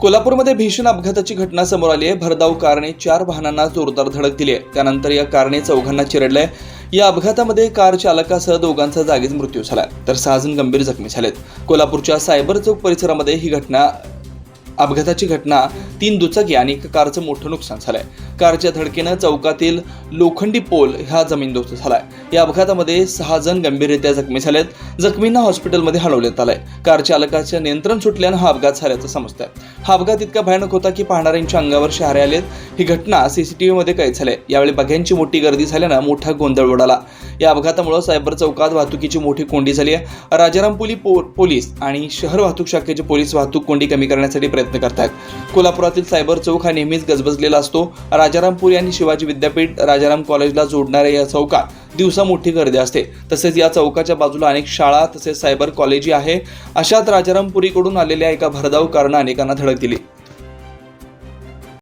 कोल्हापूरमध्ये भीषण अपघाताची घटना समोर आली आहे. भरधाव कारने चार वाहनांना जोरदार धडक दिली आहे. त्यानंतर या कारने चौघांना चिरडलंय. या अपघातामध्ये कार चालकासह दोघांचा जागीच मृत्यू झाला. तर सहा जण गंभीर जखमी झालेत. कोल्हापूरच्या सायबर चौक परिसरामध्ये ही घटना अपघाताची घटना तीन दुचाकी आणि एका कारचं मोठं नुकसान झालंय. कारच्या धडकेनं चौकातील लोखंडी पोल हा जमीनदोस्त झालाय. या अपघातामध्ये सहा जण गंभीररित्या जखमी झालेत. जखमींना हॉस्पिटलमध्ये हलवण्यात आलंय. कार चालकाचं नियंत्रण सुटल्यानं हा अपघात झाल्याचं समजतंय. हा अपघात इतका भयानक होता की पाहणाऱ्यांच्या अंगावर शहारे आलेत ही घटना सीसीटीव्ही मध्ये कैद झाली यावेळी बघ्यांची मोठी गर्दी झाल्यानं मोठा गोंधळ उडाला या अपघातामुळे सायबर चौकात वाहतुकीची मोठी कोंडी झाली आहे राजारामपुली पो पोलीस आणि शहर वाहतूक शाखेचे पोलीस वाहतूक कोंडी कमी करण्यासाठी प्रयत्न करतायत. कोल्हापुरातील सायबर चौक हा नेहमीच गजबजलेला असतो. राजारामपुरी आणि शिवाजी विद्यापीठ राजाराम कॉलेजला जोडणाऱ्या या चौकात दिवसा मोठी गर्दी असते. तसेच या चौकाच्या बाजूला अनेक शाळा तसेच सायबर कॉलेजही आहे. अशात राजारामपुरीकडून आलेल्या एका भरधाव कारनं अनेकांना धडक दिली.